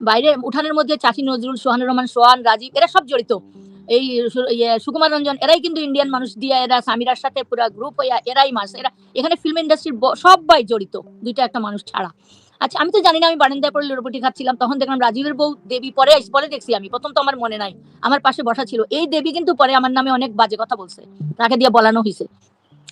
বাইরে উঠানের মধ্যে চাচি নজরুল সোহানুর রহমান সোহান রাজীব এরা সব জড়িত। এই ইয়ে, সুকুমার রঞ্জন এরাই কিন্তু ইন্ডিয়ান মানুষ দিয়ে এরা সামিরার সাথে পুরো গ্রুপ হইয়া এরাই মাস এরা এখানে ফিল্ম ইন্ডাস্ট্রির সবাই জড়িত দুইটা একটা মানুষ ছাড়া। আচ্ছা আমি তো জানি না আমি বারান্দায় পরে লুরোপুটি খাচ্ছিলাম তখন দেখলাম রাজীবের বউ দেবী পরে পরে দেখছি আমি প্রথম তো আমার মনে নাই। আমার পাশে বসা ছিল। এই দেবী কিন্তু পরে আমার নামে অনেক বাজে কথা বলছে তাকে দিয়ে বলানো হয়েছে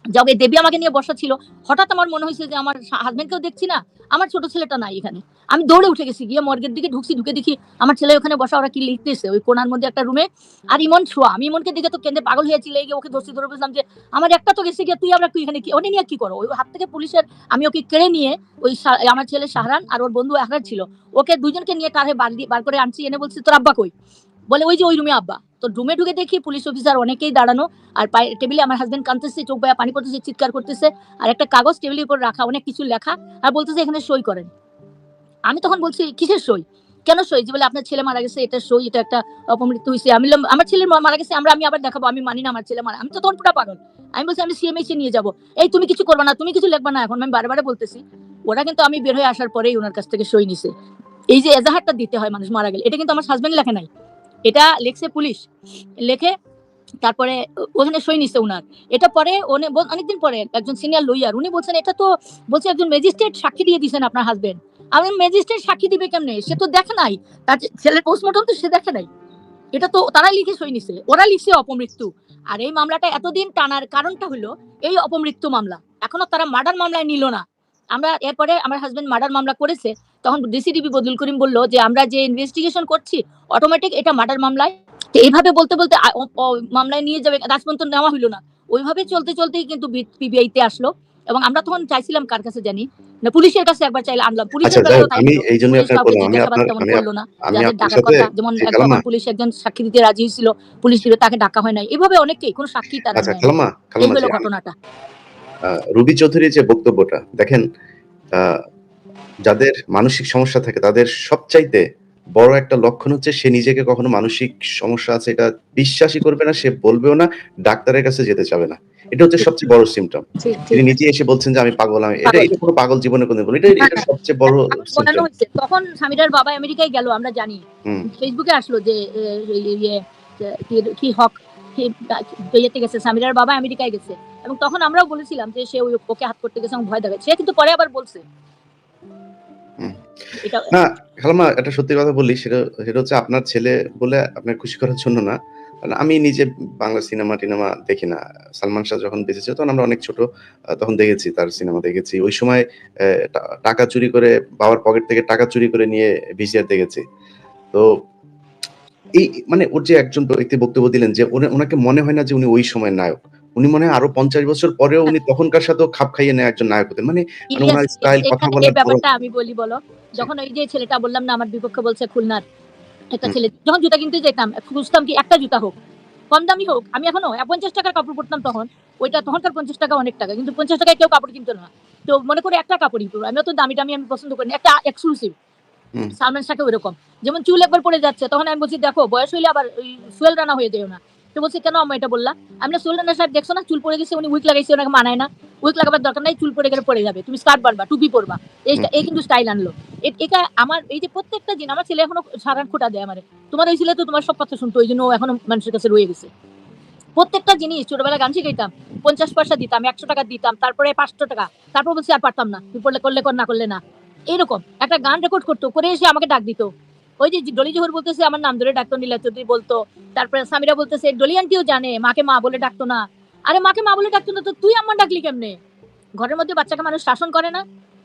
যবে দেবী আমাকে নিয়ে বসা ছিল। হঠাৎ আমার মনে হয়েছে যে আমার হাজবেন্ডকেও দেখছি না, আমার ছোট ছেলেটা নাই এখানে। আমি দৌড়ে উঠে গেছি, গিয়ে মর্গের দিকে ঢুকছি, ঢুকে দেখি আমার ছেলে ওখানে বসা, ওরা কি লিখতেছে? ওই কোনার মধ্যে একটা রুমে আর ইমন শোয়া আমি ইমনকে দেখে তো কেন্দ্রে পাগল হয়েছিল গিয়ে ওকে ধরছি, ধরে বলছিলাম যে, আমার একটা তো গেছে গিয়ে, তুই আমরা তুই এখানে কি ওনে নিয়ে কি করো? ওই হাত থেকে পুলিশের, আমি ওকে কেড়ে নিয়ে ওই আমার ছেলে শাহরান আর ওর বন্ধু আহরার ছিল। ওকে দুজনকে নিয়ে কারে বার দিয়ে- বার করে আনছি, এনে বলছি, তোর আব্বা কই? বলে, ওই যে ওই রুমে আব্বা। তো রুমে ঢুকে দেখি পুলিশ অফিসার অনেকেই দাঁড়ানো, আর পায়ে- টেবিলে আমার হাজবেন্ড কাঁদতেছে, চোখ বায়া পানি পড়তেছে, চিৎকার করতেছে, আর একটা কাগজ টেবিলের উপর রাখা, অনেক কিছু লেখা, আর বলতেছে এখানে সই করেন। আমি তখন বলছি, কিসের সই? কেন সই? যে বলে, আপনার ছেলে মারা গেছে, এটা সই, এটা একটা অপমৃত্যু হয়েছে। আমি আমার ছেলে মারা গেছে, আমরা, আমি আবার দেখাবো, আমি মানি না আমার ছেলে মারা। আমি তো তখন পুরো পাগল। আমি বলছি, আমি সিএমএইচে নিয়ে যাব। এই, তুমি কিছু করবে না, তুমি কিছু লিখবে না, এখন আমি বারে বলতেছি। ওরা কিন্তু আমি বের হয়ে আসার পরেই ওনার কাছ থেকে সই নিছে। এই যে এজাহারটা দিতে হয় মানুষ মারা গেলে, এটা কিন্তু আমার হাজব্যান্ড লেখে নাই। এটা লেখছে পুলিশ। লেখে তারপরে ওখানে সই নিছে উনার। এটা পরে অনেকদিন পরে একজন সিনিয়র লইয়ার উনি বলছেন, এটা তো, বলছে, একজন ম্যাজিস্ট্রেট সাক্ষী দিয়ে দিয়েছেন আপনার হাজবেন্ড আমি ম্যাজিস্ট্রেট সাক্ষী দিবে কেমনে? সে তো দেখে নাই। তার ছেলের পোস্টমর্টম তো সে দেখে নাই। এটা তো তারাই লিখে সই নিছে। ওরা লিখছে অপমৃত্যু। আর এই মামলাটা এতদিন টানার কারণটা হলো এই অপমৃত্যু মামলা। এখনও তারা মার্ডার মামলায় নিল না। আমরা এরপরে আমার হাজবেন্ড মার্ডার মামলা করেছে। তখন ডিসিডিবি বদুল করিম বলল যে আমরা যে ইনভেস্টিগেশন করছি অটোমেটিক এটা মার্ডার মামলায়। তো এইভাবে বলতে বলতে মামলায় নিয়ে যাবে রাজ পর্যন্ত নেওয়া হইল না। ওইভাবে চলতে চলতেই কিন্তু পিবিআই তে আসলো। এবং আমরা তখন চাইছিলাম কার কাছে জানি? না পুলিশের কাছে একবার চাইলে আনলাম। আচ্ছা পুলিশের হোক, তাই আমি এই জন্য করল না। আমি যাদের আপনার কথা যেমন জি, এক- কালামা তখন পুলিশ একজন সাক্ষী দিতে রাজি হয়েছিল পুলিশ দিবে তাকে ডাকা হয় নাই এভাবে অনেকেই কোনো সাক্ষী তারা আচ্ছা। এই হলো ঘটনাটা। রুবি চৌধুরীর যে বক্তব্যটা দেখেন যাদের মানসিক সমস্যা থাকে তাদের সবচাইতে বড় একটা লক্ষণ হচ্ছে সে নিজেকে কখনো মানসিক সমস্যা আছে এটা বিশ্বাসই করবে না সে বলবেও না ডাক্তারের কাছে যেতে চাবে না। এটা হচ্ছে সবচেয়ে বড় সিমটম তিনি নিজে এসে বলছেন যে আমি পাগল আমি এটা এটা কোনো পাগল জীবনে কোনো বলি এটা এটা সবচেয়ে বড় তখন স্বামীরার বাবা আমেরিকায় গেল আমরা জানি। ফেসবুকে আসলো যে ইয়ে, কি- হক ইয়েতে গেছে সামিরার বাবা আমেরিকায় গেছে। এবং তখন আমরাও বলেছিলাম যে সে ওই ওকে হাত করতে গেছে এবং ভয় দেখাচ্ছে সে কিন্তু পরে আবার বলছে। না খালামা সত্যি কথা বলি, সেটা সেটা হচ্ছে আপনার ছেলে বলে আপনার খুশি করার জন্য না। আমি নিজে বাংলা সিনেমা টিনেমা দেখি না। সালমান শাহ যখন বেঁচেছে, তখন আমরা অনেক ছোট তখন দেখেছি তার সিনেমা, দেখেছি। ওই সময় টাকা চুরি করে, বাবার পকেট থেকে টাকা চুরি করে নিয়ে ভিসিআর দেখেছি। তো, এই মানে ওর যে একজন ব্যক্তি বক্তব্য দিলেন যে ওনাকে মনে হয় না যে উনি ওই সময় নায়ক। উনি মনে হয় আরও পঞ্চাশ বছর পরেও উনি তখনকার সাথেও খাপ খাইয়ে নেয় একজন নায়ক হতেন। মানে ওনার স্টাইল কথা বলার ব্যাপারটা আমি বলি বলো। যখন ওই যে ছেলেটা বললাম না আমার বিপক্ষে বলছে খুলনার একটা ছেলে যখন জুতা কিনতে যেতাম খুঁজতাম কি একটা জুতা হোক কম দামি হোক আমি এখনও পঞ্চাশ টাকার কাপড় পরতাম তখন ওইটা তখনকার পঞ্চাশ টাকা অনেক টাকা কিন্তু পঞ্চাশ টাকায় কেউ কাপড় কিনতো না। তো মনে করে একটা কাপড়ই পরবো আমি অত দামি দামি আমি পছন্দ করি না একটা এক্সক্লুসিভ। সালমান শাহকে ওইরকম। যেমন চুল একবার পড়ে যাচ্ছে তখন আমি বলছি দেখো বয়স হইলে আবার ওই সুয়েল রানা হয়ে যেও না। তো বলছি কেন আমি এটা বললাম আমি না সুয়েল সাহেব দেখছ না? চুল পড়ে গেছে উনি উইক লাগাইছে ওনাকে মানায় না। উইক লাগাবার দরকার নাই চুল পড়ে গেলে পড়ে যাবে। তুমি স্কার্ট বানবা টুপি পরবা। এই এই কিন্তু স্টাইল আনলো। এটা আমার এই যে প্রত্যেকটা দিন আমার ছেলে এখনও সারান খোটা দেয় আমারে। তোমার ওই ছেলে তো তোমার সব কথা শুনতো ওই জন্য এখনও মানুষের কাছে রয়ে গেছে। প্রত্যেকটা জিনিস ছোটবেলায় গান শিখাইতাম পঞ্চাশ পয়সা দিতাম একশো টাকা দিতাম তারপরে পাঁচশো টাকা তারপর বলছি আর পারতাম না তুই পড়লে করলে কর না করলে না। এরকম একটা গান রেকর্ড করতো করে এসে আমাকে ডাক দিত। ওই যে ডলি জোহর বলতেছে, আমার নাম ধরে ডাকতো নীলা চৌধুরী বলতো। তারপরে সামিরা বলতেছে, ডলি আন্টিও জানে, মাকে মা বলে ডাকতো না। আরে, মাকে মা বলে ডাকতো না তো তুই আমার ডাকলি কেমনে? ঘরের মধ্যে বাচ্চাকে মানুষ শাসন করে না।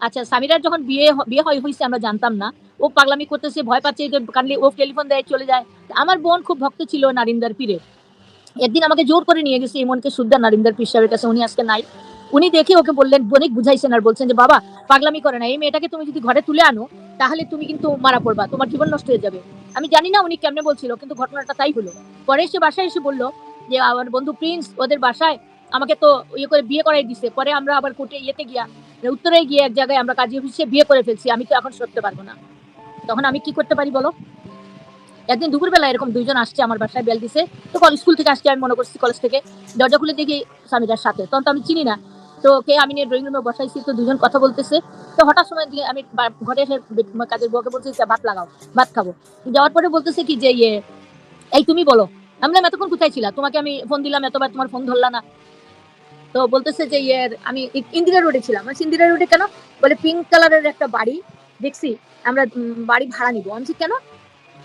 আচ্ছা সামিরার যখন বিয়ে বিয়ে হয় হয়েছে আমরা জানতাম না। ও পাগলামি করতেছে, ভয় পাচ্ছে কানলে ও টেলিফোন দেয়, চলে যায়। আমার বোন খুব ভক্ত ছিল নারিন্দার পীরে। একদিন আমাকে জোর করে নিয়ে গেছে ইমনকে সুদ্দা নারিন্দার পীর সাহেবের কাছে, উনি আজকে নাই। উনি দেখে ওকে বললেন অনেক বুঝাইছেন আর বলছেন যে, বাবা, পাগলামি করে না। এই মেয়েটাকে তুমি যদি ঘরে তুলে আনো, তাহলে তুমি কিন্তু মারা পড়বা। তোমার জীবন নষ্ট হয়ে যাবে। আমি জানি না উনি কেমনে বলছিল, কিন্তু ঘটনাটা তাই হলো। পরে এসে বাসায় এসে বলল যে, আমার বন্ধু প্রিন্স, ওদের বাসায় আমাকে তো ইয়ে করে বিয়ে করাই দিছে। পরে আমরা আবার কোর্টে ইয়েতে গিয়া, উত্তরে গিয়ে এক জায়গায় আমরা কাজী অফিসে বিয়ে করে ফেলছি। আমি তো এখন সরতে পারব না। তখন আমি কি করতে পারি বলো? একদিন দুপুরবেলা এরকম দুইজন আসছে আমার বাসায়, বেল দিছে। তো স্কুল থেকে আসছে, আমি মনে করছি কলেজ থেকে। দরজা খুলে দেখি স্বামীটার সাথে। তখন তো আমি চিনি না। তো কে আমি নিয়ে ড্রয়িং রুমে বসাইছি, তো দুজন কথা বলতেছে। তো হঠাৎ সময় দিয়ে আমি ঘরে এসে কাজের বউকে বলছি ভাত লাগাও, ভাত খাব। যাওয়ার পরে বলতেছে কি যে ইয়ে এই তুমি বলো, আমি বললাম, এতক্ষণ কোথায় ছিলা? তোমাকে আমি ফোন দিলাম, এতবার তোমার ফোন ধরলা না। তো বলতেছে যে ইয়ে আমি ইন্দিরা রোডে ছিলাম। ইন্দিরা রোডে কেন? বলে, পিঙ্ক কালারের একটা বাড়ি, দেখছি, আমরা বাড়ি ভাড়া নিবো। আমি কেন?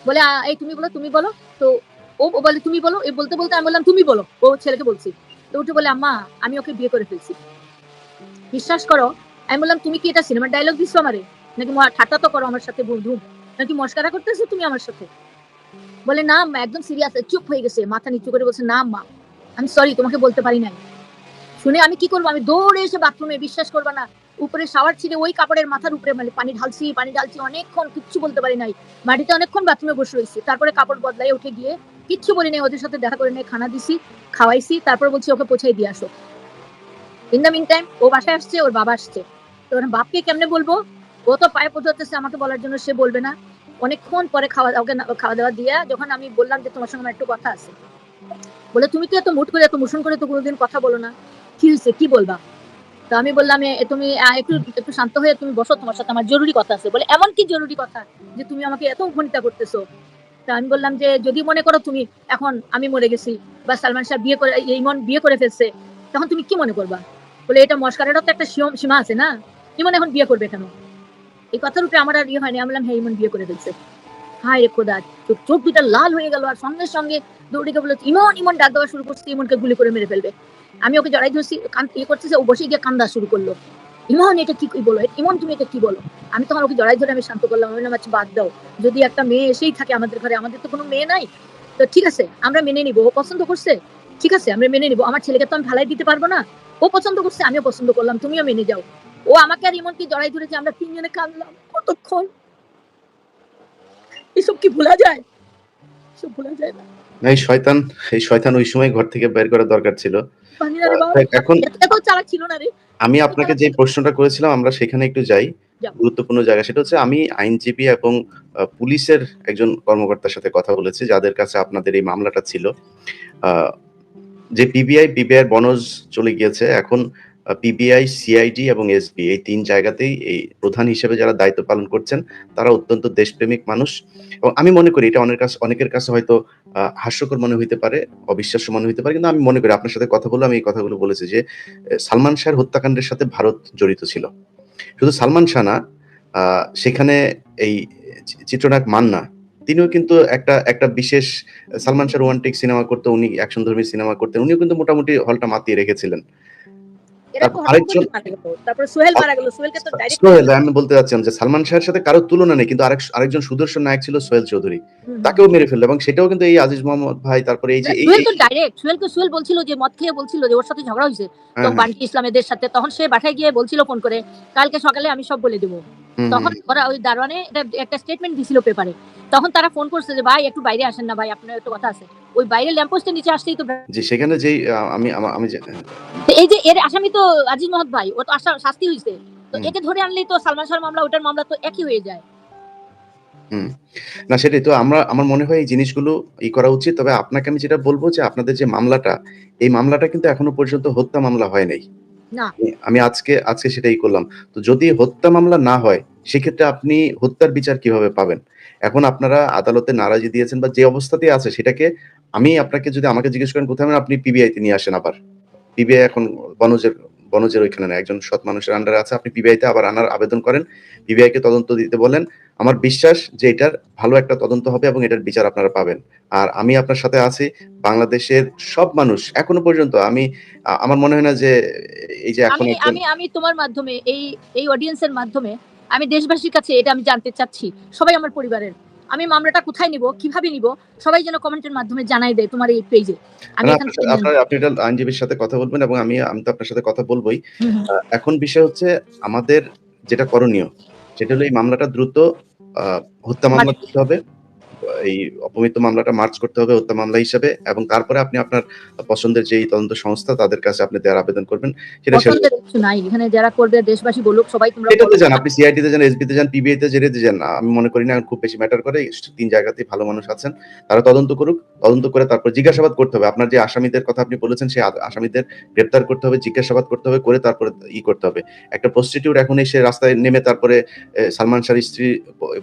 বলে এই তুমি বলো তুমি বলো। তো ও ও বলে, তুমি বলো। এই বলতে বলতে আমি বললাম, তুমি বলো। ও ছেলেকে বলছি। তো উঠে বলে, আম্মা, আমি ওকে বিয়ে করে ফেলছি। বিশ্বাস করো, আমি বললাম, তুমি কি এটা সিনেমার ডায়লগ দিচ্ছ আমারে? নাকি ঠাট্টা তো করো আমার সাথে, বন্ধু? নাকি মস্কারা করতেছো তুমি আমার সাথে? বলে, না একদম সিরিয়াস চুপ হয়ে গেছে, মাথা নিচু করে বলছে, না আম্মা আমি সরি তোমাকে বলতে পারি নাই। শুনে আমি কি করব? আমি দৌড়ে এসে বাথরুমে বিশ্বাস করবা না, উপরে শাওয়ার ছিঁড়ে ওই কাপড়ের মাথার উপরে মানে পানি ঢালছি পানি ঢালছি, অনেকক্ষণ কিচ্ছু বলতে পারি নাই। মাটিতে অনেকক্ষণ বাথরুমে বসে রয়েছি। তারপরে কাপড় বদলাই উঠে গিয়ে, কিচ্ছু বলি নাই, ওদের সাথে দেখা করে নেই খানা দিছি, খাওয়াইছি, তারপর বলছি, ওকে পৌঁছাই দিয়ে আসো। ইন দ্য মিন টাইম ও বাসায় আসছে, ওর বাবা আসছে। তো ওর বাপকে কেমনে বলব? ও তো পায়ে পৌঁছাতেছে আমাকে বলার জন্য সে বলবে না। অনেকক্ষণ পরে খাওয়া ওকে খাওয়া দাওয়া দিয়ে যখন আমি বললাম যে তোমার সঙ্গে আমার একটু কথা আছে, বলে, তুমি তো এত মুট করে, এত মুসুন করে তো কোনোদিন কথা বলো না। কি হয়েছে? কি বলবা? তো আমি বললাম তুমি একটু একটু শান্ত হয়ে তুমি বসো, তোমার সাথে আমার জরুরি কথা আছে। বলে, এমন কি জরুরি কথা যে তুমি আমাকে এত ঘনিতা করতেছো? তা আমি বললাম যে, যদি মনে করো তুমি এখন আমি মরে গেছি বা সালমান শাহ বিয়ে করে এই মন বিয়ে করে ফেলছে, তখন তুমি কি মনে করবা? বলে, এটা মস্কারেরও তো একটা সীমা আছে না? ইমন এখন বিয়ে করবে কেন? এই কথার উপরে আমার আর ইয়ে হয়নি। আমি বললাম হ্যাঁ ইমন বিয়ে করে ফেলছে। হায় রে খোদা, চোখ- দুটা লাল হয়ে গেল আর সঙ্গে সঙ্গে দৌড়ে গিয়ে বলে ইমন ইমন ডাক দেওয়া শুরু করছে, ইমনকে গুলি করে মেরে ফেলবে। আমি ওকে জড়াই ধরছি ইয়ে করতেছে, ও বসে গিয়ে কান্দা শুরু করল। ইমন, এটা কি বলো? ইমন, তুমি এটা কি বলো? আমি তখন ওকে জড়াই ধরে আমি শান্ত করলাম। আমি আচ্ছা বাদ দাও। যদি একটা মেয়ে এসেই থাকে আমাদের ঘরে, আমাদের তো কোনো মেয়ে নাই। তো ঠিক আছে, আমরা মেনে নিবো। ও পছন্দ করছে? ঠিক আছে, আমরা মেনে নিবো। আমার ছেলেকে তো আমি ফেলাই দিতে পারব না। ও পছন্দ করছে আমিও পছন্দ করলাম তুমিও মেনে যাও। ও আমাকে আর ইমনকে জড়াই ধরেছে আমরা তিনজনে কাঁদলাম কতক্ষণ? এসব কি ভোলা যায়? এসব ভোলা যায় না। এই শয়তান এই শয়তান ওই সময় ঘর থেকে বের করা দরকার ছিল। এখন ছিল না রে। আমি আপনাকে যে প্রশ্নটা করেছিলাম আমরা সেখানে একটু যাই। গুরুত্বপূর্ণ জায়গা সেটা হচ্ছে আমি আইনজীবী এবং পুলিশের একজন কর্মকর্তার সাথে কথা বলেছি যাদের কাছে আপনাদের এই মামলাটা ছিল। আহ, যে পিবিআই পিবিআই বনজ চলে গিয়েছে, এখন পিবিআই সিআইডি এবং এসবি এই তিন জায়গাতেই এই প্রধান হিসেবে যারা দায়িত্ব পালন করছেন, তারা অত্যন্ত দেশপ্রেমিক মানুষ। এবং আমি মনে করি এটা অনেকের কাছে অনেকের কাছে হয়তো হাস্যকর মনে হইতে পারে, অবিশ্বাস্য মনে হইতে পারে, কিন্তু আমি মনে করি আপনার সাথে কথা বলে আমি এই কথাগুলো বলেছি যে সালমান শাহের হত্যাকাণ্ডের সাথে ভারত জড়িত ছিল। শুধু সালমান শাহ না সেখানে এই চিত্রনায়ক মান্না তিনিও কিন্তু একটা একটা বিশেষ সালমান শাহ রোমান্টিক সিনেমা করতে উনি অ্যাকশন ধর্মী সিনেমা করতেন উনিও কিন্তু মোটামুটি হলটা মাতিয়ে রেখেছিলেন। আমি বলতে চাচ্ছিলাম যে সালমান শাহের সাথে কারও তুলনা নেই কিন্তু আরেক আরেকজন সুদর্শন নায়ক ছিল সোহেল চৌধুরী। তাকেও মেরে ফেলল এবং সেটাও কিন্তু এই আজিজ মোহাম্মদ ভাই তারপরে এই যে সোহেল তো ডাইরেক্ট সোহেল বলছিল যে মদ খেয়ে বলছিল যে ওর সাথে ঝগড়া হয়েছে। হ্যাঁ, হ্যাঁ, বান্টি ইসলামেদের সাথে তখন সে বাসায় গিয়ে বলছিল ফোন করে কালকে সকালে আমি সব বলে দেবো। তখন ওরা ওই দারোয়ানে একটা স্টেটমেন্ট দিছিল পেপারে তখন তারা ফোন করছে যে ভাই একটু বাইরে আসেন না ভাই আপনার একটু কথা আছে। ওই বাইরে ল্যাম্পোস্টের নিচে আসতেই তো যে সেখানে যেই আমি আমি এই যে এর আসামি তো আজিজ মহৎ ভাই ও তো আশা শাস্তি হয়েছে তো একে ধরে আনলেই তো সালমান শাহর মামলা ওটার মামলা তো একই হয়ে যায়। না সেটাই তো আমরা আমার মনে হয় এই জিনিসগুলো ই করা উচিত। তবে আপনাকে আমি যেটা বলব যে আপনাদের যে মামলাটা এই মামলাটা কিন্তু এখনও পর্যন্ত হত্যা মামলা হয় নাই। আমি আজকে আজকে সেটাই করলাম। তো যদি হত্যা মামলা না হয় সেক্ষেত্রে আপনি হত্যার বিচার কীভাবে পাবেন? এখন আপনারা আদালতে নারাজি দিয়েছেন বা যে অবস্থাতে আছে সেটাকে আমি আপনাকে যদি আমাকে জিজ্ঞেস করেন কোথায় আপনি পিবিআই তে নিয়ে আসেন আবার। পিবিআই এখন বনজের বনজের ওইখানে না একজন সৎ মানুষের আন্ডারে আছে আপনি পিবিআই তে আবার আনার আবেদন করেন। পিবিআই কে তদন্ত দিতে বলেন। আমার বিশ্বাস যে এটার ভালো একটা তদন্ত হবে এবং এটার বিচার আপনারা পাবেন। আর আমি আপনার সাথে আছি। বাংলাদেশের সব মানুষ এখনও পর্যন্ত আমি আমার মনে হয় না যে এই যে এখন আমি আমি আমি তোমার মাধ্যমে এই এই অডিয়েন্সের মাধ্যমে আমি দেশবাসীর কাছে এটা আমি জানতে চাচ্ছি। সবাই আমার পরিবারের। আমি মামলাটা কোথায় নিব কীভাবে নিব সবাই যেন কমেন্টের মাধ্যমে জানাই দেয় তোমার এই পেজে আমি আপনার আপনি এটা আইনজীবীর সাথে কথা বলবেন এবং আমি আমি তো আপনার সাথে কথা বলবোই। এখন বিষয় হচ্ছে আমাদের যেটা করণীয় সেটা হলো এই মামলাটা দ্রুত আহ, হত্যা মামলা করতে হবে। এই অপমৃত্যু মামলাটা মার্চ করতে হবে হত্যা মামলা হিসেবে এবং তারপরে আপনি আপনার পছন্দের যে তদন্ত সংস্থা তাদের কাছে আপনি দেওয়ার আবেদন করবেন। সেটা নাই। এখানে যারা করবে দেশবাসী বলুক সবাই তোমরা এটাতে বলো। যান আপনি সিআইটি তে যান এসবি তে যান পিবিআই তে জেরেতে যান আমি মনে করি না খুব বেশি ম্যাটার করে। তিন জায়গাতেই ভালো মানুষ আছেন। তারা তদন্ত করুক তদন্ত করে তারপর জিজ্ঞাসাবাদ করতে হবে। আপনার যে আসামিদের কথা আপনি বলেছেন সেই আসামিদের গ্রেপ্তার করতে হবে জিজ্ঞাসাবাদ করতে হবে করে তারপরে ই করতে হবে। একটা প্রস্টিটিউট এখন এসে রাস্তায় নেমে তারপরে সালমান শাহর স্ত্রী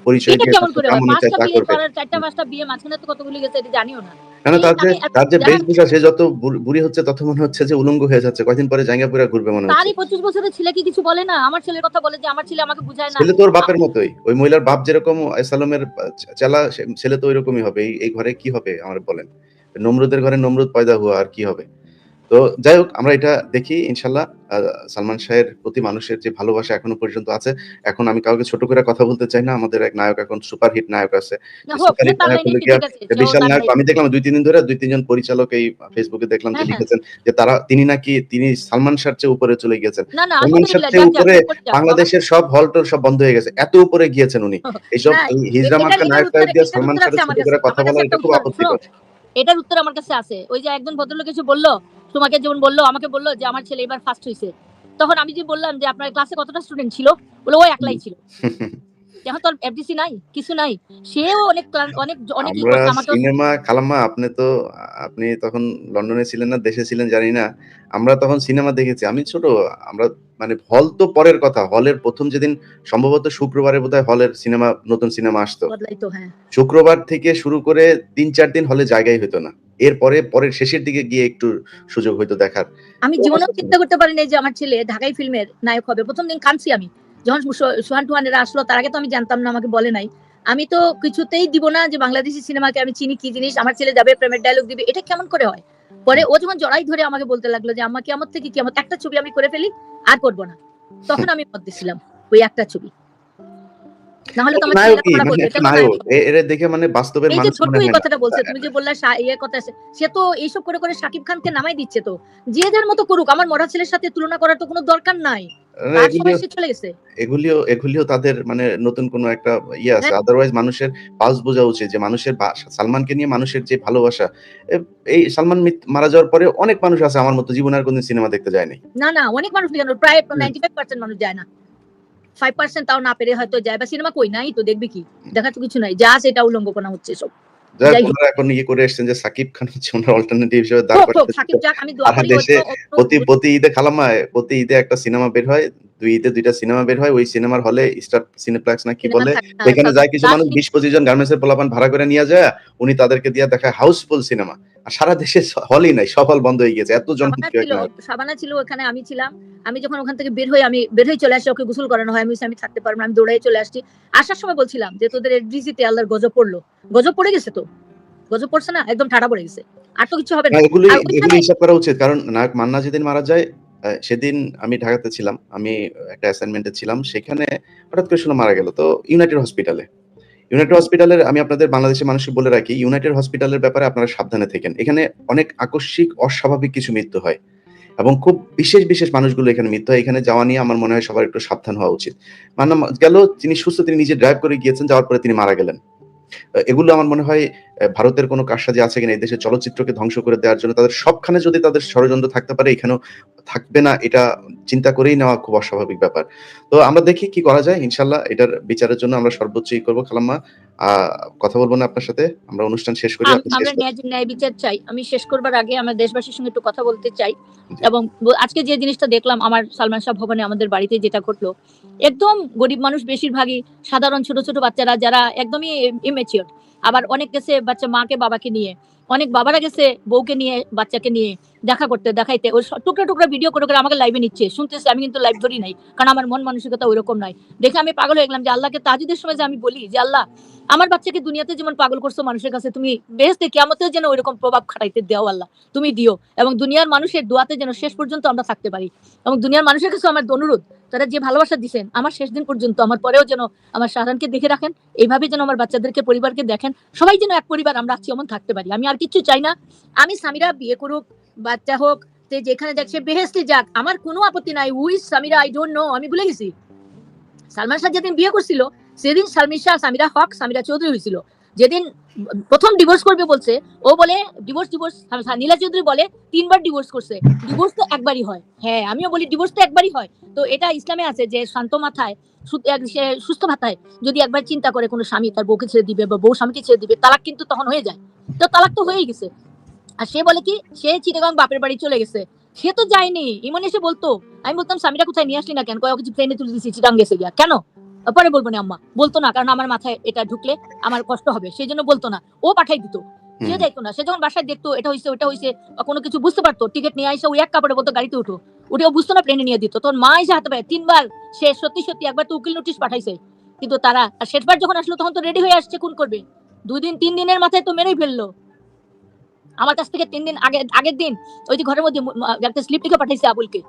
পরিচয় দিয়ে তা করবে। চারটা পাঁচটা বিয়ে মাঝখানে তো কতগুলি গেছে এটা জানিও না। কেন তার যে তার যে বেশভূষা সে যত বুড়ি- হচ্ছে তত মনে হচ্ছে যে উলঙ্গ হয়ে যাচ্ছে। কয়দিন পরে জায়গা পুরা ঘুরবে মনে হচ্ছে। তারই পঁচিশ বছরের ছেলে কি কিছু বলে না? আমার ছেলের কথা বলে যে আমার ছেলে আমাকে বুঝায় না। ছেলে তোর বাপের মতোই। ওই মহিলার বাপ যেরকম সালমের চেলা ছেলে তো ওইরকমই হবে। এই- এই ঘরে কি হবে? আমার বলেন। নমরুদের ঘরে নমরুদ পয়দা হওয়া আর কি হবে? তো যাই হোক আমরা এটা দেখি ইনশাল্লাহ। সালমান শাহের প্রতি মানুষের যে ভালোবাসা এখনও পর্যন্ত আছে এখন আমি কাউকে ছোট করে কথা বলতে চাই না আমাদের এক নায়ক এখন সুপারহিট নায়ক আছে। সুপারহিট নায়ক হলো গিয়া আছে, বিশাল নায়ক। আমি দেখলাম দুই তিন দিন ধরে দুই তিনজন পরিচালক এই ফেসবুকে দেখলাম যে হ্যাঁ, হ্যাঁ। লিখেছেন যে তারা তিনি নাকি তিনি সালমান শাহর চেয়ে উপরে চলে গিয়েছেন। সালমান শাহের যাক, উপরে বাংলাদেশের সব হল টল সব বন্ধ হয়ে গেছে। এত উপরে গিয়েছেন উনি। এইসব না, এই হিজড়া এটা- মার্কা নায়ক টায়ক দিয়ে সালমান শাহের ছোট করে কথা বলা এটা খুব আপত্তিকর এটার উত্তর আমার কাছে আছে। ওই যে একজন ভদ্রলোক কিছু বলল তোমাকে যেমন বলল আমাকে বলল যে আমার ছেলে এবার ফার্স্ট হয়েছে তখন আমি যে বললাম যে আপনার ক্লাসে কতটা স্টুডেন্ট ছিল বলে ও একলাই ছিল। এখন এফডিসি নাই কিছু নাই। সেও অনেক অনেক অনেক সিনেমা খালাম্মা আপনি তো আপনি তখন লন্ডনে ছিলেন না দেশে ছিলেন জানি না। আমরা তখন সিনেমা দেখেছি। আমি ছোট আমরা মানে হল তো পরের কথা। হলের প্রথম যেদিন সম্ভবত শুক্রবারে বোধহয় হলের সিনেমা নতুন সিনেমা আসতো। হ্যাঁ। শুক্রবার থেকে শুরু করে তিন চার দিন হলে জায়গায় হতো না। এরপরে পরের শেষের দিকে গিয়ে একটু সুযোগ হইতো দেখার। আমি জীবনেও। চিন্তা করতে পারিনি যে আমার ছেলে ঢাকাই ফিল্মের নায়ক হবে। প্রথম দিন কাঁদছি আমি। যখন সুহান টুহানেরা আসলো তার আগে তো আমি জানতাম না আমাকে বলে নাই। আমি তো কিছুতেই দিব না যে বাংলাদেশি সিনেমাকে আমি চিনি কি জিনিস আমার ছেলে যাবে প্রেমের ডায়লগ দিবে এটা কেমন করে হয়? পরে ও যখন জড়াই ধরে আমাকে বলতে লাগল যে আমাকে আমার থেকে কি আমার একটা ছবি আমি করে ফেলি? আর করব না। তখন আমি মত দিছিলাম ওই একটা ছবি। না হলে তো মানে এটা দেখে মানে বাস্তবের মানুষ মনে হয় কথাটা বলছে তুমি যে বললা ইয়ে কথা আছে, সে তো এইসব করে করে সাকিব খানকে নামাই দিচ্ছে তো। যে যার মতো করুক আমার মরা ছেলের সাথে তুলনা করার তো কোনো দরকার নাই। এগুলিও এগুলিও তাদের মানে নতুন কোনো একটা ইয়ে আছে। হ্যাঁ। আদারওয়াইজ মানুষের পালস বোঝা উচিত যে মানুষের সালমানকে নিয়ে মানুষের যে ভালোবাসা এই সালমান মারা যাওয়ার পরে অনেক মানুষ আছে আমার মতো জীবনে আর কোনদিন সিনেমা দেখতে যায়নি না না অনেক মানুষ প্রায় নাইনটি ফাইভ পার্সেন্ট মানুষ যায় না। ফাইভ পার্সেন্ট তাও না পেরে হয়তো যায় বা সিনেমা কই? নাই তো দেখবি কি? দেখার তো কিছু নাই। যা সেটা উল্লঙ্ঘনা হচ্ছে সব। এখন ইয়ে করে এসেছেন যে সাকিব খান হচ্ছে ওনার অল্টারনেটিভ হিসেবে দাঁড় করাতে দেশে প্রতি প্রতি ঈদে খালামায় প্রতি ঈদে একটা সিনেমা বের হয় দুই ঈদে দুইটা সিনেমা বের হয় ওই সিনেমার হলে স্টার সিনেপ্লেক্স না কি বলে থাকে না, সেখানে সব- যায় কিছু মানুষ বিশ পঁচিশ জন গার্মেন্টসের পোলাপান ভাড়া করে নিয়ে যায় উনি তাদেরকে দিয়ে দেখায় হাউসফুল সিনেমা। সারা দেশে হলই নাই সব হল বন্ধ হয়ে গেছে এত জনপ্রিয় ছিল সাবানা ছিল ওখানে আমি ছিলাম। আমি যখন ওখান থেকে বের হয়ে আমি বের হয়ে চলে আসি ওকে গোসল করানো হয় আমি আমি থাকতে পারব না আমি দৌড়াই চলে আসছি। আসার সময় বলছিলাম যে তোদের ডিজিতে আল্লাহর গজব পড়ল। গজব পড়ে গেছে তো? গজব পড়ছে না? একদম ঠাড়া পড়ে গেছে। আর তো কিছু হবে না। না, এগুলি এগুলি হিসাব করা উচিত কারণ নায়ক মান্না যেদিন মারা যায় সেদিন আমি ঢাকাতে ছিলাম আমি একটা অ্যাসাইনমেন্টে ছিলাম সেখানে হঠাৎ করে শুনে মারা গেল তো ইউনাইটেড হসপিটালে ইউনাইটেড হসপিটালের আমি আপনাদের বাংলাদেশের মানুষকে বলে রাখি ইউনাইটেড হসপিটালের ব্যাপারে আপনারা সাবধানে থাকেন। এখানে অনেক আকস্মিক, অস্বাভাবিক কিছু মৃত্যু হয় এবং খুব বিশেষ বিশেষ মানুষগুলো এখানে মৃত্যু হয়। এখানে যাওয়া নিয়ে আমার মনে হয় সবার একটু সাবধান হওয়া উচিত। মানে গেল তিনি সুস্থ তিনি নিজে ড্রাইভ করে গিয়েছেন, যাওয়ার পরে তিনি মারা গেলেন। এগুলো আমার মনে হয় ভারতের কোনো কারসাজি আছে কিনা এই দেশের চলচ্চিত্রকে ধ্বংস করে দেওয়ার জন্য তাদের সবখানে যদি তাদের ষড়যন্ত্র থাকতে পারে এখানেও থাকবে না এটা চিন্তা করেই নেওয়া খুব অস্বাভাবিক ব্যাপার। তো আমরা দেখি কি করা যায় ইনশাল্লাহ এটার বিচারের জন্য আমরা সর্বোচ্চ ই করব। খালাম্মা কথা বলব না আপনার সাথে আমরা অনুষ্ঠান শেষ করি আমরা ন্যায় ন্যায় বিচার চাই। আমি শেষ করবার আগে আমার দেশবাসীর সঙ্গে একটু কথা বলতে চাই এবং আজকে যে জিনিসটা দেখলাম আমার সালমান শাহ ভবনে আমাদের বাড়িতে যেটা ঘটলো একদম গরিব মানুষ বেশিরভাগই সাধারণ ছোট ছোট বাচ্চারা যারা একদমই ইমেচিওর আবার অনেক গেছে বাচ্চা মাকে বাবাকে নিয়ে। অনেক বাবারা গেছে বউকে নিয়ে বাচ্চাকে নিয়ে দেখা করতে, দেখাইতে। ওই টুকরা টুকরা ভিডিও করে করে আমাকে লাইভে নিচ্ছে। শুনতেছে, আমি কিন্তু লাইভ ধরি নাই। কারণ আমার মন মানসিকতা ওইরকম নয়। দেখে আমি পাগল হয়ে গেলাম যে আল্লাহকে তাজুদের সময় যে আমি বলি যে, আল্লাহ, আমার বাচ্চাকে দুনিয়াতে যেমন পাগল করছ মানুষের কাছে, তুমি বেশ বেহেস্তে কিয়ামতেও যেন ওইরকম প্রভাব খাটাইতে দেও আল্লাহ। তুমি দিও। এবং দুনিয়ার মানুষের দোয়াতে যেন শেষ পর্যন্ত আমরা থাকতে পারি। এবং দুনিয়ার মানুষের কাছে আমার অনুরোধ তারা যে ভালোবাসা দিছেন, আমার শেষ দিন পর্যন্ত, আমার পরেও যেন আমার শাহরানকে দেখে রাখেন, এইভাবে যেন আমার বাচ্চাদেরকে, পরিবারকে দেখেন, সবাই যেন এক পরিবার, আমরা আছি এমন থাকতে পারি। আমি আর কিচ্ছু চাই না। আমি সামিরা, বিয়ে করুক, বাচ্চা হোক, সে যেখানে যাক, সে বেহেস্তে যাক, আমার কোনো আপত্তি নাই। উইস সামিরা আই ডোন্ট নো আমি ভুলে গেছি। সালমান শাহ যেদিন বিয়ে করছিল, সেদিন সালমিন শাহ, সামিরা হক, সামিরা চৌধুরী হয়েছিল। যেদিন প্রথম ডিভোর্স করবে বলছে, ও বলে ডিভোর্স ডিভোর্স নীলা চৌধুরী বলে, তিনবার ডিভোর্স করছে। ডিভোর্স তো একবারই হয়। হ্যাঁ আমিও বলি ডিভোর্স তো একবারই হয়। তো এটা ইসলামে আছে যে, শান্ত মাথায়, সুস্থ মাথায় যদি একবার চিন্তা করে কোনো স্বামী তার বউকে ছেড়ে দিবে বা বউ স্বামীকে ছেড়ে দিবে, তালাক কিন্তু তখন হয়ে যায়। তো তালাক তো হয়েই গেছে। আর সে বলে কি, সে চিটাগাং বাপের বাড়ি চলে গেছে। সে তো যায়নি। ইমন এসে বলতো, আমি বলতাম স্বামীরা কোথায় নিয়ে আসলি না কেন? কয়েক কিছু প্লেনে তুলে দিয়েছি চিটাং গেছে গিয়া। কেন? পরে বলব না আম্মা। বলতো না কারণ আমার মাথায় এটা ঢুকলে আমার কষ্ট হবে সেই জন্য বলতো না। ও পাঠাই দিত। সে। যাইতো না সে যখন বাসায় দেখতো এটা হয়েছে ওটা হয়েছে কোনো কিছু বুঝতে পারতো টিকিট নিয়ে আসে ওই এক কাপড়ে বলতো গাড়িতে উঠো। উঠে ও বুঝতো না প্লেনে নিয়ে দিত। তোর মা এসে হাতে পায় তিনবার সে সত্যি সত্যি একবার তো উকিল নোটিশ পাঠাইছে। কিন্তু তারা আর শেষবার যখন আসলো তখন তো রেডি হয়ে আসছে কোন করবে? দুই দিন তিন দিনের মাথায় তো মেরেই ফেলল। আমার কাছ থেকে তিন দিন আগে আগের দিন ওই যে ঘরের মধ্যে একটা স্লিপ লিখে পাঠাইছে আবুলকে।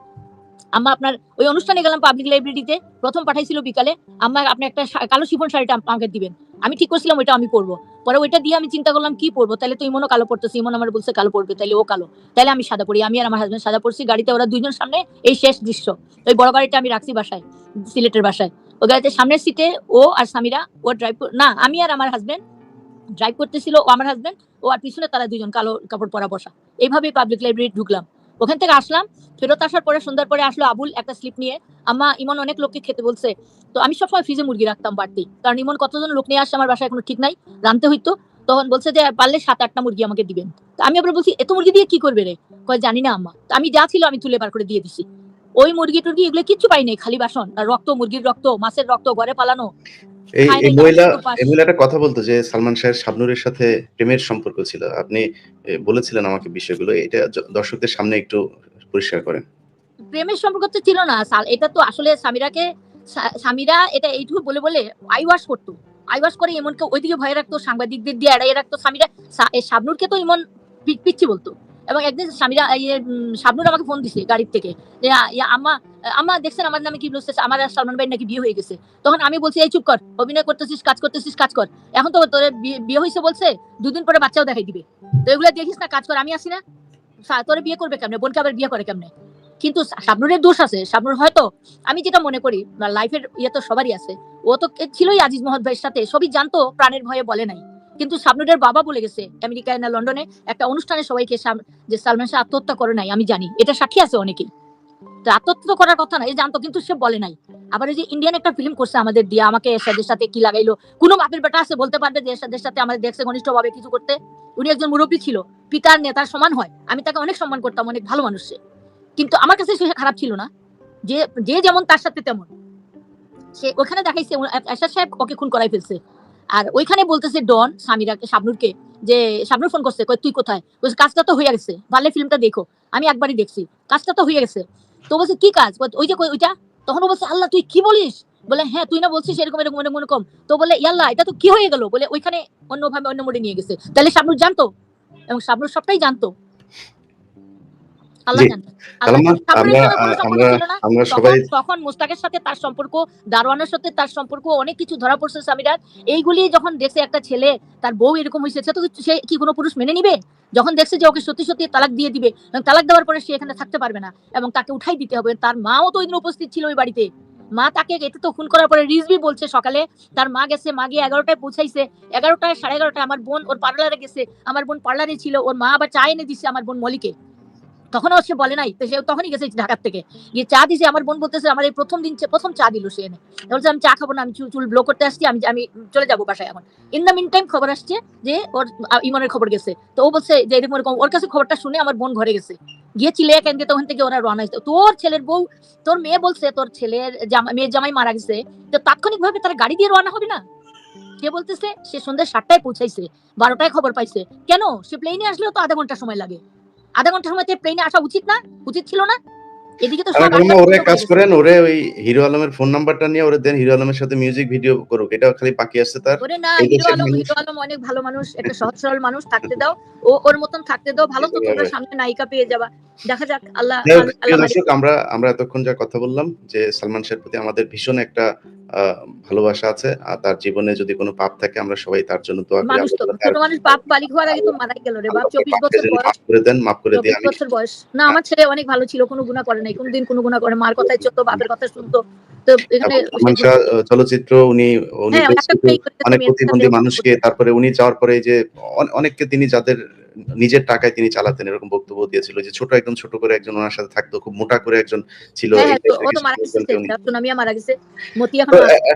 আম্মা আপনার ওই অনুষ্ঠানে গেলাম পাবলিক লাইব্রেরিতে প্রথম পাঠাইছিল বিকালে, আম্মা আপনি একটা কালো শিফন শাড়িটা আমাকে দিবেন। আমি ঠিক করছিলাম ওইটা আমি পরবো। পরে ওইটা দিয়ে আমি চিন্তা করলাম কি পরবো? তাহলে তো ইমনও কালো পড়তেছে ইমন আমার বলছে কালো পড়বে তাহলে ও কালো। তাহলে আমি সাদা পড়ি আমি আর আমার হাজব্যান্ড সাদা পড়ছি গাড়িতে ওরা দুইজন সামনে এই শেষ দৃশ্য। ওই বড় গাড়িটা আমি রাখছি বাসায়, সিলেটের বাসায়। ও গাড়িতে সামনের সিটে ও আর স্বামীরা, ও ড্রাইভ না, আমি আর আমার হাজবেন্ড ড্রাইভ করতেছিল, ও আমার হাজবেন্ড ও আর পিছনে তারা দুজন কালো কাপড় পরা বসা। এইভাবেই পাবলিক লাইব্রেরি ঢুকলাম। ওখান থেকে আসলাম। ফেরত আসার পরে, সন্ধ্যার পরে আসলো আবুল একটা স্লিপ নিয়ে। আম্মা, ইমন অনেক লোককে খেতে বলছে। তো আমি সবসময় ফ্রিজে মুরগি রাখতাম বাড়তি। কারণ ইমন কতজন লোক নিয়ে আসছে আমার বাসায় এখনও ঠিক নাই। রানতে হইতো। তখন বলছে যে, পারলে সাত আটটা মুরগি আমাকে দিবেন। তো আমি আবার বলছি, এত মুরগি দিয়ে কি করবে রে? কয়, জানি না আম্মা। আমি যা ছিল আমি তুলে বার করে দিয়ে দিছি। ওই মুরগি টুরগি এগুলো কিচ্ছু পাই নাই, খালি বাসন। আর রক্ত, মুরগির রক্ত, মাছের রক্ত, ঘরে পালানো। এই এই মহিলা এই মহিলা একটা কথা বলতো যে সালমান শাহের শাবনুরের সাথে প্রেমের সম্পর্ক ছিল। আপনি বলেছিলেন আমাকে বিষয়গুলো। এটা দর্শকদের সামনে একটু পরিষ্কার করেন। প্রেমের সম্পর্ক তো ছিল না সাল- এটা তো আসলে সামিরাকে সা- সামিরা এটা এইটুকু বলে বলে আই ওয়াশ করতো। আই ওয়াশ করে ইমনকে ওইদিকে ভয় রাখতো সাংবাদিকদের দিয়ে এড়াই রাখতো। সামিরা সা- শাবনুরকে তো ইমন পিচ্ছি বলতো। এবং একদিন সামিরা ইয়ে উম, শাবনুর আমাকে ফোন দিছে গাড়ির থেকে যে ইয়া, আম্মা আম্মা দেখছেন আমার নামে কি বলছে আমার আর সালমান ভাই নাকি বিয়ে হয়ে গেছে। তখন আমি বলছি এই চুপ কর অভিনয় করতেছিস কাজ করতেছিস কাজ কর। এখন তো তোর বিয়ে- হয়েছে বলছে দুদিন পরে বাচ্চাও দেখাই দিবে। তো এগুলো দেখিস না কাজ কর আমি আসি না। তোরে বিয়ে করবে কেমনে? বোনকে আবার বিয়ে করে কেমনে? কিন্তু শাবনুরের দোষ আছে। শাবনুর হয়তো আমি যেটা মনে করি লাইফের ইয়ে তো সবারই আছে। ও তো ছিলই আজিজ মহম্মদ ভাইয়ের সাথে সবই জানতো প্রাণের ভয়ে বলে নাই। কিন্তু শাবনুরের বাবা বলে গেছে, আমেরিকায় না লন্ডনে, একটা অনুষ্ঠানে সবাইকে যে সালমান শাহ আত্মহত্যা করে নাই, আমি জানি। এটা সাক্ষী আছে অনেকেই। তো আত্মহত্যা করার কথা না জানতো, কিন্তু সে বলে নাই। আবার এই যে ইন্ডিয়ান একটা ফিল্ম করছে আমাদের দিয়ে, আমাকে সাথে কি লাগাইলো বাপের বেটা আছে বলতে পারবে যে সাথে আমাদের দেখছে ঘনিষ্ঠ ভাবে কিছু করতে? উনি একজন মুরব্বী ছিল, পিতার নেতার সমান হয়। আমি তাকে অনেক সম্মান করতাম, অনেক ভালো মানুষ সে। কিন্তু আমার কাছে সে খারাপ ছিল না। যে যে যেমন তার সাথে তেমন। সে ওখানে দেখাইছে, এরশাদ সাহেব ওকে খুন করাই ফেলছে। আর ওইখানে বলতেছে ডন সামিরাকে শাবনুরকে, যে শাবনুর ফোন করছে তুই কোথায়? কাজটা তো হয়ে গেছে। ভালো ফিল্মটা দেখো। আমি একবারই দেখছি। কাজটা তো হয়ে গেছে। তো বলছে, কি কাজ? ওই যে ওইটা? তখন বলছে, আল্লাহ, তুই কি বলিস? বলে হ্যাঁ তুই না বলছিস এরকম এরকম এরকম এরকম। তো বলে ইয়াল্লাহ এটা তো কি হয়ে গেল? বলে, ওইখানে অন্যভাবে অন্য মোড়ে নিয়ে গেছে। তাহলে শাবনুর জানতো? এবং শাবনুর সবটাই জানতো? আল্লাহ জি। জানতো আল্লাহ সালমান, শাবনুরের আমরা সঙ্গে কোনো সম্পর্ক আমরা ছিল না। আমরা তখন সবাই তখন মুস্তাকের সাথে তার সম্পর্ক দারোয়ানের সাথে তার সম্পর্ক অনেক কিছু ধরা পড়ছে সামিরার। এইগুলি যখন দেখছে একটা ছেলে তার বউ এরকম হয়েছে সে তো সে কি কোনো পুরুষ মেনে নিবে? যখন দেখছে যে ওকে সত্যি সত্যি তালাক দিয়ে দিবে তালাক দেওয়ার পরে সে এখানে থাকতে পারবে না এবং তাকে উঠাই দিতে হবে। তার মাও তো ওই দিন উপস্থিত ছিল ওই বাড়িতে। মা তাকে এটা তো খুন করার পরে রিজবি বলছে সকালে তার মা গেছে মা গিয়ে এগারোটায় পৌঁছাইছে। এগারোটায় সাড়ে এগারোটায় আমার বোন ওর পার্লারে গেছে। আমার বোন পার্লারে ছিল ওর মা আবার চা এনে দিচ্ছে আমার বোন মলিকে। তখনও সে বলে নাই। তো সে তখনই গেছে ঢাকার থেকে। গিয়ে চা দিছে, আমার বোন বলতেছে, আমার এই প্রথম দিন প্রথম চা দিল সে এনে। বলছে, আমি চা খাব না, আমি চুল চুল ব্লো করতে আসছি, আমি আমি চলে যাব বাসায় এখন। ইন দ্য মিন টাইম খবর আসছে যে, ওর ইমনের খবর গেছে। তো ও বলছে যে, এরকম এরকম ওর কাছে খবরটা শুনে আমার বোন ঘরে গেছে। গিয়ে চিলে কেন তখন থেকে ওরা রওনা হয়েছে। তোর ছেলের বউ, তোর মেয়ে বলছে, তোর ছেলের জামা, মেয়ের জামাই মারা গেছে। তো তাৎক্ষণিক ভাবে তার গাড়ি দিয়ে রওনা হবে না? কে বলতেছে, সে সন্ধ্যা সাতটায় পৌঁছাইছে, বারোটায় খবর পাইছে। কেন? সে প্লেনে আসলেও তো আধা ঘণ্টা সময় লাগে। আধা ঘণ্টার মধ্যে প্লেনে আসা উচিত না? উচিত ছিল না? এদিকে তো সব ওরে কাজ করেন ওরে ওই হিরো আলমের ফোন নাম্বারটা নিয়ে ওরে দেন হিরো আলমের সাথে মিউজিক ভিডিও করুক এটা খালি বাকি আছে তার। ওরে না হিরো আলম হিরো আলম অনেক ভালো মানুষ একটা সহজ সরল মানুষ থাকতে দাও। ও ওর মতন থাকতে দাও ভালো তো তোমরা সামনে নায়িকা পেয়ে যাবা। দেখা যাক আল্লাহ। দর্শক আমরা আমরা এতক্ষণ যা কথা বললাম যে সালমান শাহের প্রতি আমাদের ভীষণ একটা ভালোবাসা আছে আর তার জীবনে যদি কোনো পাপ থাকে আমরা সবাই তার জন্য দোয়া করি। মানুষ তো ছোট মানুষ বাপ বালিক হওয়ার আগে তো মারাই গেল রে বাপ আল্লাহ চব্বিশ পাপকে বছর যেন বয়স। মাফ করে দেন মাফ করে চব্বিশ আমি বছর বয়স। না আমার ছেলে অনেক ভালো ছিল কোনো গুণা করে নাই কোনোদিন কোনো গুণা করে মার কথায় চলতো বাপের কথা শুনতো। তো এখানে চলচ্চিত্র উনি উনি হ্যাঁ, অনেক প্রতিবন্ধী মানুষকে তারপরে উনি যাওয়ার পরে যে অনেককে তিনি যাদের নিজের টাকায় তিনি চালাতেন এরকম বক্তব্য দিয়েছিল যে ছোট একদম ছোট করে একজন ওনার সাথে থাকতো খুব মোটা করে একজন ছিল। হ্যাঁ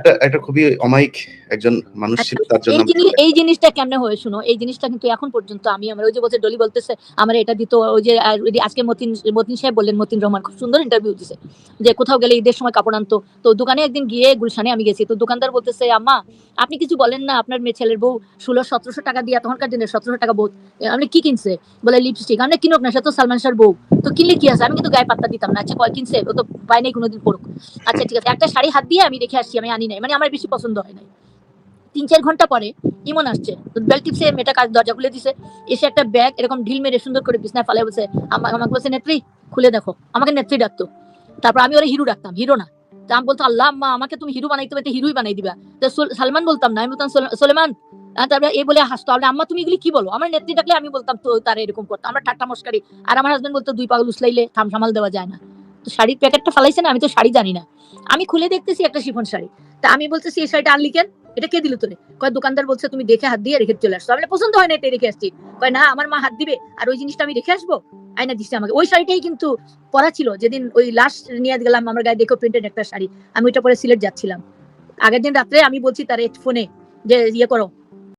হ্যাঁ একটা খুবই অমায়িক একজন মানুষ ছিল তার জন্য এই জিনিসটা কেমনে হয় শুনো? এই জিনিসটা কিন্তু এখন পর্যন্ত আমি আমার ওই যে বলছে ডলি বলতেছে আমার এটা দিত ওই যে ওই যে আজকে মতিন মতিন সাহেব বললেন মতিন রহমান খুব সুন্দর ইন্টারভিউ দিছে। যে কোথাও গেলে ঈদের সময় কাপড় আনতো। তো দোকানে একদিন গিয়ে গুলশানে আমি গেছি তো দোকানদার বলতেছে আম্মা আপনি কিছু বলেন না আপনার মেয়ে ছেলের বউ ষোলো সতেরোশো টাকা দিয়ে তখনকার দিনে সতেরোশো টাকা বউ আপনি কি কিনছে? বলে লিপস্টিক আমি কিনুক না, সে তো সালমান শাহর বউ। তো কিনলে কি আছে? আমি কিন্তু গায়ে পাত্তা দিতাম না। আচ্ছা কয় কিনছে? ও তো পাই নাই, কোনোদিন পড়ুক। আচ্ছা ঠিক আছে। একটা শাড়ি হাত দিয়ে আমি রেখে আসছি, আমি আনি নাই। মানে আমার বেশি পছন্দ হয় নাই। তিন, চার ঘণ্টা পরে ইমন আসছে। বেল টিপসে মেয়েটা কাজ দরজা খুলে দিছে। এসে একটা ব্যাগ এরকম ঢিল মেরে সুন্দর করে বিছনায় ফালে বলছে, আমা- আমাকে বলছে, নেত্রী, খুলে দেখো। আমাকে নেত্রী ডাকতো। তারপর আমি ওরা হিরো ডাকতাম, হিরো না। তা আমি বলতো আল্লাহ, আম্মা, আমাকে তুমি হিরো বানাইতে হিরোই বানাই দিবা। তো সালমান বলতাম না, আমি বলতাম, সোল- সোলেমান তারপরে এই বলে হাসতো। আমি আম্মা, তুমি এগুলি কি বলো? আমার নেত্রী ডাকলে আমি বলতাম, তো এরকম করতো। আমরা ঠাট্টা মস্কারি। আর আমার হাজবেন্ড বলতো, দুই পাগল উসলাইলে থাম সামাল দেওয়া যায় না। তো শাড়ির প্যাকেটটা ফালাইছে না, আমি তো শাড়ি জানি না। আমি খুলে দেখতেছি একটা শিফন শাড়ি। তা আমি বলতেছি, এই শাড়িটা আনলি কেন? এটা কে দিল তোরে? কয়, দোকানদার বলছে, তুমি দেখে হাত দিয়ে রেখে চলে আসছো আমি পছন্দ হয় না এটাই রেখে আসছি। কয়, না, আমার মা হাত দিবে। আর ওই জিনিসটা আমি রেখে আসব? আয়না দিচ্ছে আমাকে। ওই শাড়িটাই কিন্তু পরা ছিল। যেদিন ওই লাস্ট নিয়ে গেলাম, আমার গায়ে দেখো প্রিন্টেড একটা শাড়ি। আমি ওইটা পরে সিলেট যাচ্ছিলাম। আগের দিন রাত্রে আমি বলছি তার ফোনে যে ইয়ে করো